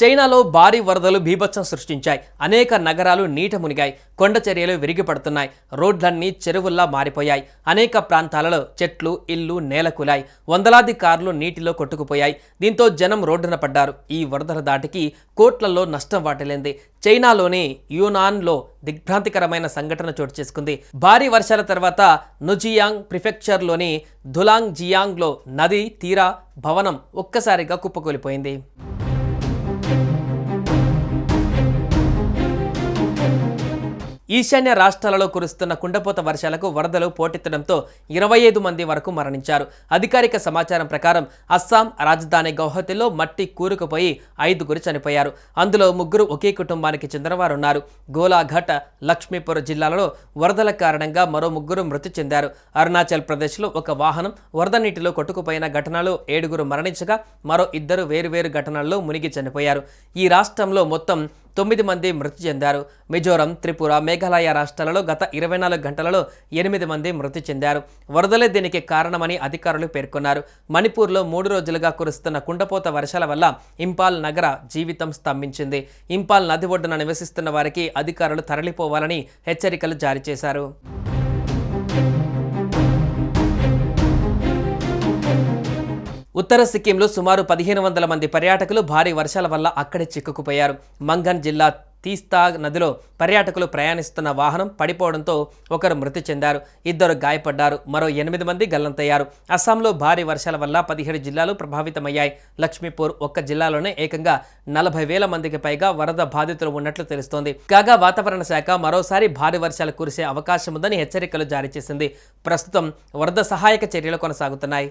చైనాలో భారీ వరదలు బీభత్సం సృష్టించాయి. అనేక నగరాలు నీట మునిగాయి. కొండ చర్యలు విరిగిపడుతున్నాయి. రోడ్లన్నీ చెరువుల్లా మారిపోయాయి. అనేక ప్రాంతాలలో చెట్లు ఇల్లు నేలకూలాయి. వందలాది కార్లు నీటిలో కొట్టుకుపోయాయి. దీంతో జనం రోడ్డున పడ్డారు. ఈ వరదల దాటికి కోట్లలో నష్టం వాటిల్లింది. చైనాలోని యునాన్లో దిగ్భ్రాంతికరమైన సంఘటన చోటు చేసుకుంది. భారీ వర్షాల తర్వాత నుజియాంగ్ ప్రిఫెక్చర్లోని ధులాంగ్ జియాంగ్లో నది తీరా భవనం ఒక్కసారిగా కుప్పకూలిపోయింది. ఈశాన్య రాష్ట్రాలలో కురుస్తున్న కుండపోత వర్షాలకు వరదలు పోటెత్తడంతో ఇరవై ఐదు మంది వరకు మరణించారు. అధికారిక సమాచారం ప్రకారం అస్సాం రాజధాని గౌహతిలో మట్టి కూరుకుపోయి ఐదుగురు చనిపోయారు. అందులో ముగ్గురు ఒకే కుటుంబానికి చెందినవారు ఉన్నారు గోలాఘట్ లక్ష్మీపూర్ జిల్లాలలో వరదల కారణంగా మరో ముగ్గురు మృతి చెందారు. అరుణాచల్ ప్రదేశ్లో ఒక వాహనం వరద నీటిలో కొట్టుకుపోయిన ఘటనలో ఏడుగురు మరణించగా మరో ఇద్దరు వేరువేరు ఘటనల్లో మునిగి చనిపోయారు. ఈ రాష్ట్రంలో మొత్తం తొమ్మిది మంది మృతి చెందారు. మిజోరం త్రిపుర మేఘాలయ రాష్ట్రాలలో గత ఇరవై నాలుగు గంటలలో ఎనిమిది మంది మృతి చెందారు. వరదలే దీనికి కారణమని అధికారులు పేర్కొన్నారు. మణిపూర్లో మూడు రోజులుగా కురుస్తున్న కుండపోత వర్షాల వల్ల ఇంపాల్ నగర జీవితం స్తంభించింది. ఇంపాల్ నది ఒడ్డున నివసిస్తున్న వారికి అధికారులు తరలిపోవాలని హెచ్చరికలు జారీ చేశారు. ఉత్తర సిక్కింలో సుమారు పదిహేను వందల మంది పర్యాటకులు భారీ వర్షాల వల్ల అక్కడే చిక్కుకుపోయారు. మంగన్ జిల్లా తీస్తా నదిలో పర్యాటకులు ప్రయాణిస్తున్న వాహనం పడిపోవడంతో ఒకరు మృతి చెందారు. ఇద్దరు గాయపడ్డారు. మరో ఎనిమిది మంది గల్లంతయ్యారు. అస్సాంలో భారీ వర్షాల వల్ల పదిహేడు జిల్లాలు ప్రభావితమయ్యాయి. లక్ష్మీపూర్ ఒక్క జిల్లాలోనే ఏకంగా నలభై వేల మందికి పైగా వరద బాధితులు ఉన్నట్లు తెలుస్తోంది. కాగా వాతావరణ శాఖ మరోసారి భారీ వర్షాలు కురిసే అవకాశం ఉందని హెచ్చరికలు జారీ చేసింది. ప్రస్తుతం వరద సహాయక చర్యలు కొనసాగుతున్నాయి.